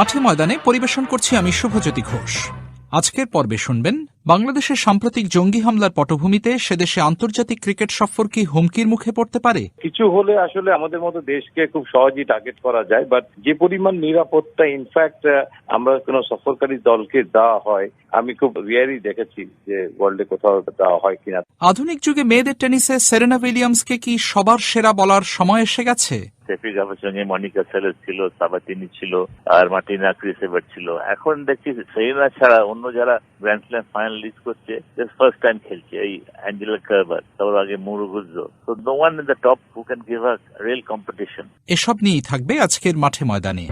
মাঠে ময়দানে পরিবেশন করছি আমি শুভজ্যোতি ঘোষ। আজকের পর্বে শুনবেন বাংলাদেশের সাম্প্রতিক জঙ্গি হামলার পটভূমিতে সেদেশে আন্তর্জাতিক ক্রিকেট সফর কি হুমকির মুখে পড়তে পারে? কিছু হলে আসলে আমাদের মতো দেশকে খুব সহজেই টার্গেট করা যায় বাট যে পরিমাণ নিরাপত্তা ইনফ্যাক্ট আমরা কোনো সফরকারী দলকে দেওয়া হয় আমি খুব রিয়ারই দেখেছি যে ওয়ার্ল্ডে কোথাও দেওয়া হয় কিনা। আধুনিক যুগে মেয়েদের টেনিসে সেরেনা উইলিয়ামসকে কি সবার সেরা বলার সময় এসে গেছে? সঙ্গে মনিকা সেলেস ছিল সাবাতিনি ছিল আর মার্টিনা ক্রিসেভার ছিল। এখন দেখছি সেরিনা ছাড়া অন্য যারা গ্র্যান্ড স্ল্যাম ফাইনালিস্ট করছে ফার্স্ট টাইম খেলছে, এই অ্যাঞ্জেলা কার্বার তারপর আগে মুরুগুজো তো no one in the top who can give a real competition এসব নিয়েই থাকবে আজকের মাঠে ময়দানে।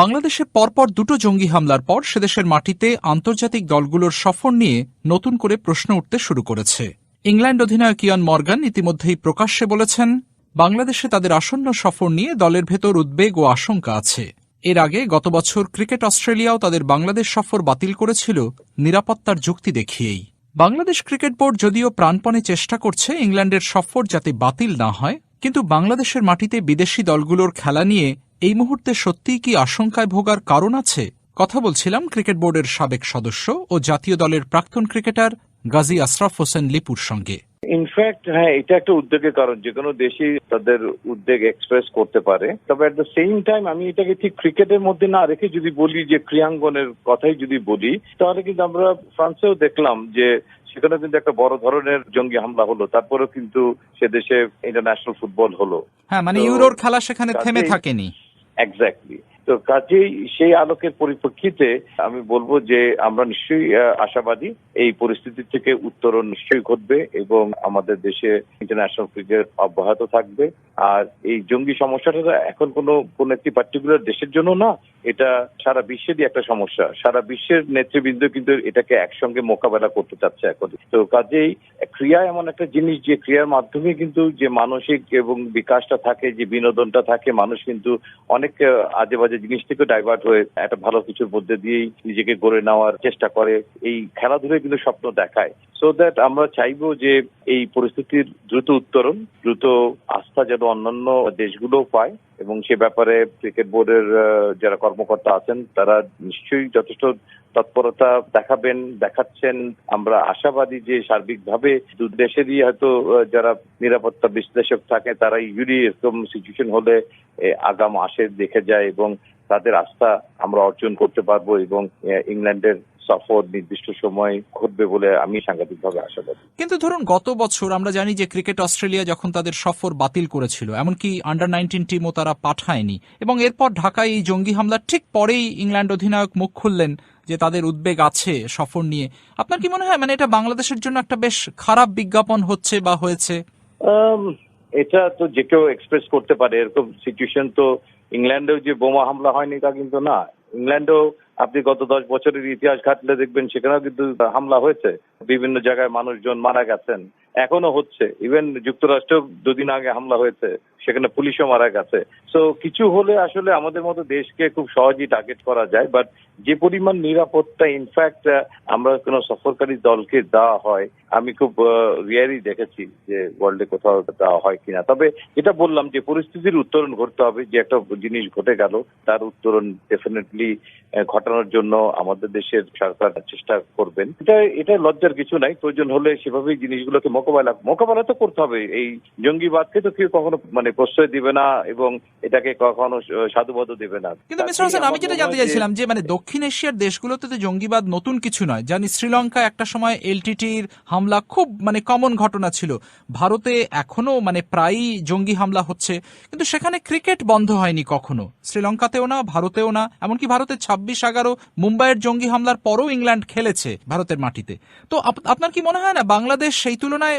বাংলাদেশে পরপর দুটো জঙ্গি হামলার পর সেদেশের মাটিতে আন্তর্জাতিক দলগুলোর সফর নিয়ে নতুন করে প্রশ্ন উঠতে শুরু করেছে। ইংল্যান্ড অধিনায়ক ইয়ন মর্গান ইতিমধ্যেই প্রকাশ্যে বলেছেন, বাংলাদেশে তাদের আসন্ন সফর নিয়ে দলের ভেতর উদ্বেগ ও আশঙ্কা আছে। এর আগে গত বছর ক্রিকেট অস্ট্রেলিয়াও তাদের বাংলাদেশ সফর বাতিল করেছিল নিরাপত্তার যুক্তি দেখিয়েই। বাংলাদেশ ক্রিকেট বোর্ড যদিও প্রাণপণে চেষ্টা করছে ইংল্যান্ডের সফর যাতে বাতিল না হয়, কিন্তু বাংলাদেশের মাটিতে বিদেশি দলগুলোর খেলা নিয়ে এই মুহূর্তে সত্যিই কি আশঙ্কায় ভোগার কারণ আছে, কথা বলছিলাম ক্রিকেট বোর্ডের সাবেক সদস্য ও জাতীয় দলের প্রাক্তন ক্রিকেটার গাজী আশরাফ হোসেন লিপুর সঙ্গে। ইনফ্যাক্ট হ্যাঁ এটা একটা উদ্বেগের কারণ। যে কোনো দেশই তাদের উদ্বেগ এক্সপ্রেস করতে পারে। তবে এট দ্য সেম টাইম আমি এটাকে ঠিক ক্রিকেটের মধ্যে না রেখে যদি বলি যে ক্রিয়াঙ্গনের কথাই যদি বলি তাহলে কিন্তু আমরা ফ্রান্সেও দেখলাম যে সেখানে কিন্তু একটা বড় ধরনের জঙ্গি হামলা হলো। তারপরেও কিন্তু সে দেশে ইন্টারন্যাশনাল ফুটবল হলো। হ্যাঁ মানে ইউরোর খেলা সেখানে থেমে থাকেনি। এক্স্যাক্টলি তো কাজেই সেই আলোকের পরিপ্রেক্ষিতে আমি বলব যে আমরা নিশ্চয়ই আশাবাদী এই পরিস্থিতি থেকে উত্তরণ নিশ্চয়ই ঘটবে এবং আমাদের দেশে ইন্টারন্যাশনাল ক্রিকেট অব্যাহত থাকবে। আর এই জঙ্গি সমস্যাটা এখন কোনো কোনো একটি পার্টিকুলার দেশের জন্য না, এটা সারা বিশ্বেরই একটা সমস্যা। সারা বিশ্বের নেতৃবৃন্দ কিন্তু এটাকে একসঙ্গে মোকাবেলা করতে চাচ্ছে এখন। তো কাজেই ক্রিয়া এমন একটা জিনিস যে ক্রিয়ার মাধ্যমে কিন্তু যে মানসিক এবং বিকাশটা থাকে, যে বিনোদনটা থাকে, মানুষ কিন্তু অনেক আজে বাজে জিনিস থেকে ডাইভার্ট হয়ে একটা ভালো কিছুর মধ্যে দিয়েই নিজেকে গড়ে নেওয়ার চেষ্টা করে, এই খেলাধুলায় কিন্তু স্বপ্ন দেখায়। সো দ্যাট আমরা চাইব যে এই পরিস্থিতির দ্রুত উত্তরণ, দ্রুত আস্থা যেন অন্যান্য দেশগুলোও পায় এবং সে ব্যাপারে ক্রিকেট বোর্ডের যারা কর্মকর্তা আছেন, তারা নিশ্চয়ই যথেষ্ট তৎপরতা দেখাবেন, দেখাচ্ছেন। আমরা আশাবাদী যে সার্বিকভাবে দু দেশেরই হয়তো যারা নিরাপত্তা বিশ্লেষক থাকে তারা ইউরি এরকম সিচুয়েশন হলে আগাম আসে, দেখে যায় এবং তাদের আস্থা আমরা অর্জন করতে পারব এবং ইংল্যান্ডের সফর নির্দিষ্ট সময় ঘটবে বলে আমি সাংঘাতিকভাবে আশাবাদী কিন্তু ধরুন গত বছর আমরা জানি যে ক্রিকেট অস্ট্রেলিয়া যখন তাদের সফর বাতিল করেছিল এমনকি আন্ডার নাইনটিন টিমও তারা পাঠায়নি। এবং এরপর ঢাকায় এই জঙ্গি হামলার ঠিক পরেই ইংল্যান্ড অধিনায়ক মুখ খুললেন যে তাদের উদ্বেগ আছে সফর নিয়ে। আপনার কি মনে হয়? মানে এটা বাংলাদেশের জন্য একটা বেশ খারাপ বিজ্ঞাপন হচ্ছে বা হয়েছে? এটা তো যে কেউ এক্সপ্রেস করতে পারে। এরকম সিচুয়েশন তো ইংল্যান্ডেও যে বোমা হামলা হয়নি তা কিন্তু না। ইংল্যান্ডেও আপনি গত দশ বছরের ইতিহাস ঘাটলে দেখবেন সেখানেও কিন্তু হামলা হয়েছে। বিভিন্ন জায়গায় মানুষজন মারা গেছেন। এখনও হচ্ছে। ইভেন যুক্তরাষ্ট্রেও দুদিন আগে হামলা হয়েছে, সেখানে পুলিশও মারা গেছে। সো কিছু হলে আসলে আমাদের মতো দেশকে খুব সহজেই টার্গেট করা যায়। বাট যে পরিমাণ নিরাপত্তা ইনফ্যাক্ট আমরা কোনো সফরকারী দলকে দেওয়া হয়, আমি খুব রিয়ারই দেখেছি যে ওয়ার্ল্ডে কোথাও দেওয়া হয় কিনা। তবে এটা বললাম যে পরিস্থিতির উত্তরণ ঘটতে হবে, যে একটা জিনিস ঘটে গেল, তার উত্তরণ ডেফিনেটলি ঘটানোর জন্য আমাদের দেশের সরকার চেষ্টা করবেন। এটা এটা লজ্জার কিছু নাই প্রয়োজন হলে সেভাবেই জিনিসগুলোকে মোকাবেলা মোকাবেলা তো করতে হবে। এই জঙ্গিবাদকে তো কেউ কখনো মানে প্রশ্রয় দিবে না এবং এটাকে কখনো সাধুবাদও দেবে না। কিন্তু মিস্টার হোসেন আমি যেটা জানতে চাইছিলাম যে মানে দক্ষিণ এশিয়ার দেশগুলোতে তো জঙ্গিবাদ নতুন কিছু নয়। জানি শ্রীলঙ্কা একটা সময় এলটিটির হামলা খুব মানে কমন ঘটনা ছিল। ভারতে এখনও মানে প্রায়ই জঙ্গি হামলা হচ্ছে। কিন্তু সেখানে ক্রিকেট বন্ধ হয়নি কখনো। শ্রীলঙ্কাতেও না ভারতেও না এমনকি ভারতের ছাব্বিশ এগারো, মুম্বাইয়ের জঙ্গি হামলার পরও ইংল্যান্ড খেলেছে ভারতের মাটিতে। তো আপ- আপনার কি মনে হয় না বাংলাদেশ সেই তুলনায়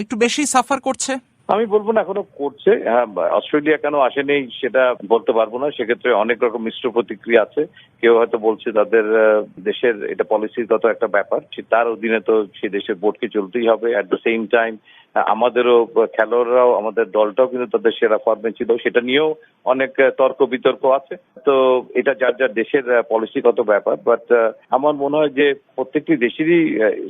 একটু বেশি সাফার করছে? আমি বলব না এখনও করছে। হ্যাঁ অস্ট্রেলিয়া কেন আসেনি সেটা বলতে পারব না। সেক্ষেত্রে অনেক রকম মিশ্র প্রতিক্রিয়া আছে। কেউ হয়তো বলছে তাদের দেশের এটা পলিসিগত একটা ব্যাপার। তার অধীনে তো সে দেশের বোর্ডকে চলতেই হবে। অ্যাট দ্য সেম টাইম আমাদেরও খেলোয়াড়রাও, আমাদের দলটাও কিন্তু তাদের সেরা ফর্মে ছিল। সেটা নিয়েও অনেক তর্ক বিতর্ক আছে। তো এটা যার যার দেশের পলিসিগত ব্যাপার। বাট আমার মনে হয় যে প্রত্যেকটি দেশেরই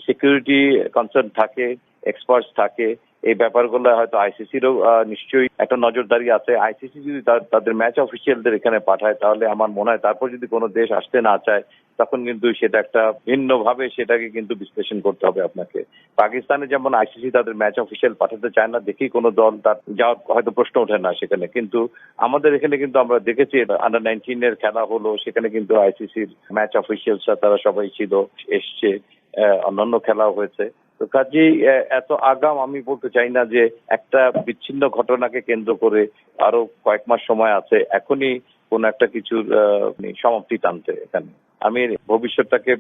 সিকিউরিটি কনসার্ন থাকে এক্সপার্টস থাকে। এই ব্যাপারগুলো হয়তো আইসিসিরও নিশ্চয়ই একটা নজরদারি আছে। আইসিসি যদি তাদের ম্যাচ অফিসিয়ালদের এখানে পাঠায়, তাহলে আমার মনে হয় তারপর যদি কোনো দেশ আসতে না চায়, তখন কিন্তু সেটা একটা ভিন্নভাবে সেটাকে কিন্তু বিশ্লেষণ করতে হবে আপনাকে। পাকিস্তানে যেমন আইসিসি তাদের ম্যাচ অফিসিয়াল পাঠাতে চায় না দেখেই কোনো দল তার যাওয়ার হয়তো প্রশ্ন ওঠে না সেখানে। কিন্তু আমাদের এখানে কিন্তু আমরা দেখেছি আন্ডার নাইনটিন এর খেলা হলো, সেখানে কিন্তু আইসিসির ম্যাচ অফিসিয়ালসরা তারা সবাই ছিল, এসছে অন্যান্য খেলাও হয়েছে। কাজেই এত আগাম আমি বলতে চাই না যে একটা বিচ্ছিন্ন ঘটনাকে কেন্দ্র করে আরও কয়েক মাস সময় আছে, এখনই কোন একটা কিছুর মানে সমাপ্তি টানতে এখানে। আমি ভবিষ্যৎটাকে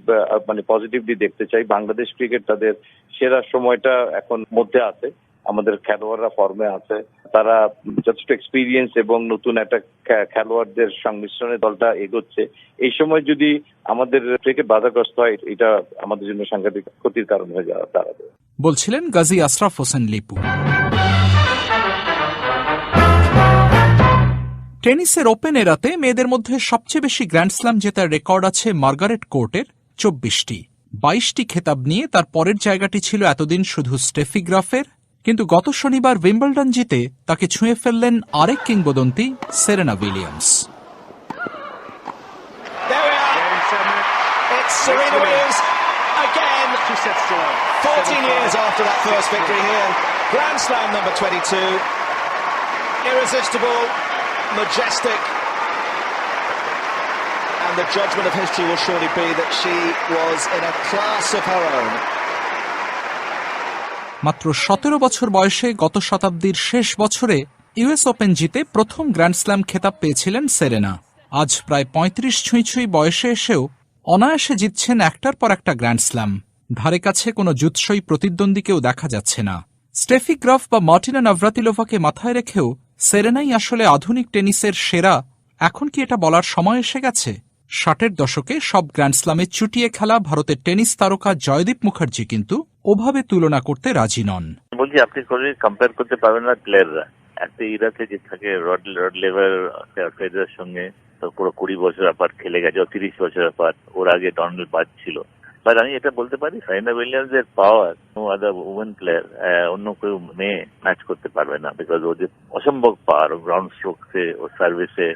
মানে পজিটিভলি দেখতে চাই। বাংলাদেশ ক্রিকেট তাদের সেরা সময়টা এখন মধ্যে আছে। আমাদের খেলোয়াড়রা ফর্মে আছে। তারা যথেষ্ট এক্সপিরিয়েন্স এবং নতুন একটা খেলোয়াড়দের সংমিশ্রণে দলটা এগোচ্ছে। এই সময় যদি আমাদের ক্রিকেট বাধাগ্রস্ত হয়, এটা আমাদের জন্য সাংঘাতিক ক্ষতির কারণ হয়ে দাঁড়াবে বলছিলেন গাজী আশরাফ হোসেন লিপু। টেনিসের ওপেন এরাতে মেয়েদের মধ্যে সবচেয়ে বেশি গ্র্যান্ড স্ল্যাম জেতার রেকর্ড আছে মার্গারেট কোর্টের চব্বিশটি। বাইশটি খেতাব নিয়ে তার পরের জায়গাটি ছিল এতদিন শুধু স্টেফি গ্রাফের কিন্তু গত শনিবার উইম্বলডন জিতে তাকে ছুঁয়ে ফেললেন আরেক কিংবদন্তি Serena Williams There we are. It's Serena Williams again. 14 years after that first victory here. Grand Slam number 22. Irresistible, majestic. And the judgment of history will surely be that she was in a class of her own. মাত্র সতেরো বছর বয়সে গত শতাব্দীর শেষ বছরে US open জিতে প্রথম গ্র্যান্ড স্ল্যাম খেতাব পেয়েছিলেন সেরেনা। আজ প্রায় পঁয়ত্রিশ ছুঁই ছুঁই বয়সে এসেও অনায়াসে জিতছেন একটার পর একটা গ্র্যান্ড স্ল্যাম। ধারে কাছে কোনো জুৎসই প্রতিদ্বন্দ্বীকেও দেখা যাচ্ছে না। স্টেফি গ্রাফ বা মার্টিনা নাভরাতিলোভাকে মাথায় রেখেও সেরেনাই আসলে আধুনিক টেনিসের সেরা। এখন কি এটা বলার সময় এসে গেছে? ষাটের দশকে সব গ্র্যান্ড স্লামে চুটিয়ে খেলা ভারতের টেনিস তারকা জয়দীপ মুখার্জি কিন্তু ওভাবে তুলনা করতে রাজি নন। বলছি, আপনি করে কম্পেয়ার করতে পারবেন না প্লেয়াররা একটা ইরাতে যে থাকে রড রড লেভার ফেডারের সঙ্গে, তো পুরো কুড়ি বছর আপার খেলে গেছে তিরিশ বছর আপার ওর আগে ডোনাল্ড বাদ ছিল। বাট আমি এটা বলতে পারি সাইনা উইলিয়ামস এর power no other women player অন্য কেউ মেয়ে ম্যাচ করতে পারবে না বিকজ ও যে অসম্ভব পাওয়ার ও গ্রাউন্ড স্ট্রোকসে ও সার্ভিসে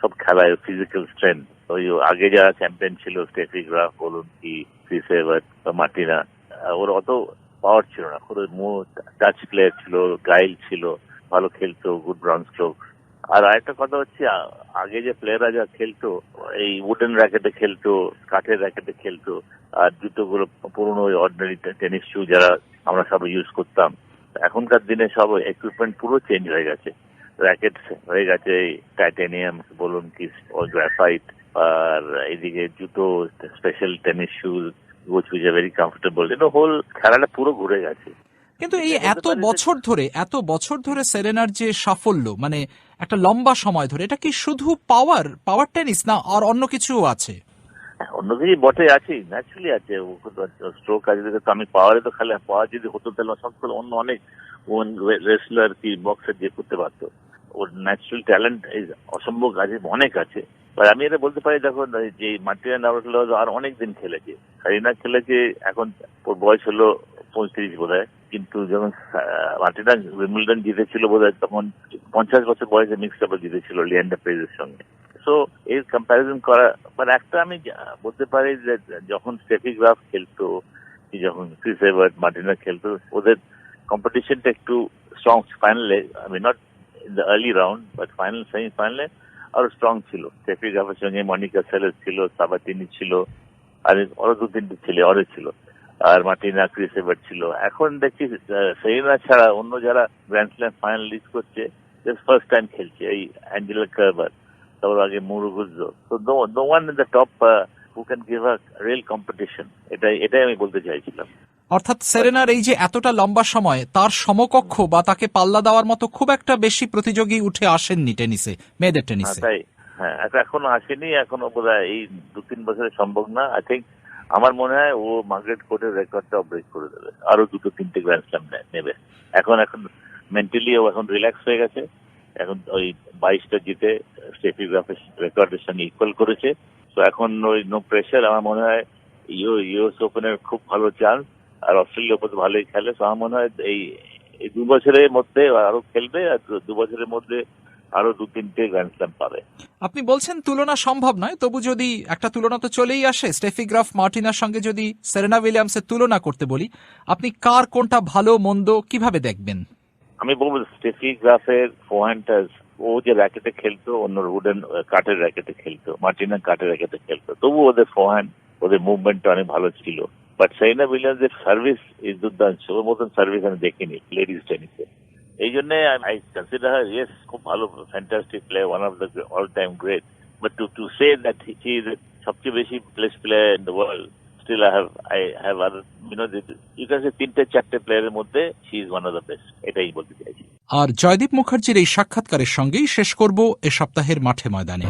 সব খেলায় ফিজিক্যাল স্ট্রেংথ ওই আগে যারা চ্যাম্পিয়ন ছিল স্টেফি গ্রাফ বলুন কি বা মার্টিনা ওর অত পাওয়ার ছিল না। পুরো টাচ প্লেয়ার ছিল গাইল ছিল, ভালো খেলতো গুড ব্রাউন স্ট্রোক আর আরেকটা কথা হচ্ছে আগে যে প্লেয়াররা যা খেলতো, এই উডেন র্যাকেটে খেলতো, কাঠের র্যাকেটে খেলতো, আর জুতোগুলো পুরনো ওই অর্ডিনারি টেনিস শু যারা আমরা সব ইউজ করতাম, এখনকার দিনে সব ইকুইপমেন্ট পুরো চেঞ্জ হয়ে গেছে। র্যাকেট হয়ে গেছে টাইটেনিয়াম বলুন কি গ্রাফাইট আর এইদিকে জুতো special tennis shoes which which are very comfortable. You know, whole খেলাটা পুরো ঘুরে গেছে। কিন্তু এই এত বছর ধরে এত বছর ধরে সেরেনার যে সাফল্য মানে একটা লম্বা সময় ধরে এটা কি শুধু পাওয়ার পাওয়ার টেনিস না আর অন্য কিছুও আছে? হ্যাঁ, অন্য কিছু বটে আছে। ন্যাচুরালি আছে স্ট্রোক আছে তো আমি পাওয়ারে তো খালি পাওয়ার যদি হতো তাহলে সব করে অন্য অনেক রেসলার কি বক্সার যে করতে পারতো। ওর ন্যাচুরাল ট্যালেন্ট অসম্ভব আছে অনেক আছে। আর আমি এটা বলতে পারি দেখো যে মার্টিনা নাভারটিলো আর অনেক দিন খেলেছে। সারিনা খেলেছে, এখন ওর বয়স হলো পঁয়ত্রিশ বোধ কিন্তু যখন মার্টিনা উইম্বলডন জিতেছিল বোধ হয় তখন পঞ্চাশ বছর বয়সে মিক্সড আপে জিতেছিল লিয়ান্ডার পেজের সঙ্গে। সো এর কম্প্যারিজন করা মানে একটা আমি বলতে পারি যে যখন স্টেফি গ্রাফ খেলতো, যখন ক্রিস এভার্ট মার্টিনা খেলতো, ওদের কম্পিটিশনটা একটু স্ট্রং ফাইনালে I mean not in the early round but final semi ফাইনালে আরও স্ট্রং ছিল। স্টেফি গ্রাফের সঙ্গে মনিকা সেলেস ছিল, সাবাতিনি ছিল আর আরও দু তিনটে ছেলে আরও ছিল। আর মার্টিনা ক্রিস এভার্ট ছিল। এখন দেখছি সেরিনা ছাড়া অন্য যারা গ্র্যান্ড স্ল্যাম ফাইনাল লিস্ট করছে ফার্স্ট টাইম খেলছে, এই অ্যাঞ্জেলা কার্বার তারপর আগে মুরুগুজো তো no one in the top who can give a real competition এটাই এটাই আমি বলতে চাইছিলাম। অর্থাৎ সেরেনার এই যে এতটা লম্বা সময় তার সমকক্ষ বা তাকে পাল্লা দেওয়ার মতো খুব একটা বেশি প্রতিযোগী উঠে আসেননি টেনিসে মেয়েদের হ্যাঁ, টেনিসে। হ্যাঁ এখন এখনও আসেনি এখনও বোধ এই দু তিন বছরে সম্ভব না। আই থিঙ্ক আমার মনে হয় ও মার্গারেট কোর্টের রেকর্ডটা ব্রেক করে দেবে আরও দুটো তিনটে গ্র্যান্ড স্ল্যাম নেবে। এখন এখন মেন্টালি ও এখন রিল্যাক্স হয়ে গেছে এখন ওই বাইশটা জিতে স্টেফি গ্রাফের রেকর্ডের সঙ্গে ইকুয়াল করেছে। তো এখন ওই নো প্রেশার আমার মনে হয় ইউ ইউএস ওপেনের খুব ভালো চান্স আর অস্ট্রেলিয়া ওপর ভালোই খেলে। তো আমার মনে হয় এই এই দু বছরের মধ্যে আরও খেলবে আর দু বছরের মধ্যে আরও দু তিনটে গ্র্যান্ড স্ল্যাম পাবে। আপনি বলছেন তুলনা সম্ভব নয় তবু যদি একটা তুলনা তো চলেই আসে স্টেফি গ্রাফ মার্টিনার সঙ্গে যদি সেরেনা উইলিয়ামসের তুলনা করতে বলি আপনি কার কোনটা ভালো মন্দ কীভাবে দেখবেন? আমি বলব স্টেফি গ্রাফের ফোহ্যান্ডটা ও যে র্যাকেটে খেলতো অন্য উডেন কাঠের র্যাকেটে খেলতো মার্টিনা কাঠের র্যাকেটে খেলতো তবু ওদের ফোহ্যান্ড ওদের মুভমেন্টটা অনেক ভালো ছিল। বাট সাইনা উইলিয়ামসের সার্ভিস ইজ দুর্দান্ত ওর মতন সার্ভিস আমি দেখিনি লেডিস টেনিসে এই জন্য আই কনসিডার হার ইয়েস খুব ভালো fantastic player one of the all time great but to to say that he is সবচেয়ে বেশি best player in the world still I have I have other you know you can say তিনটে চারটে প্লেয়ারের মধ্যে she is one of the best এটাই বলতে চাইছি। আর জয়দীপ মুখার্জির এই সাক্ষাৎকারের সঙ্গেই শেষ করব এ সপ্তাহের মাঠে ময়দানে।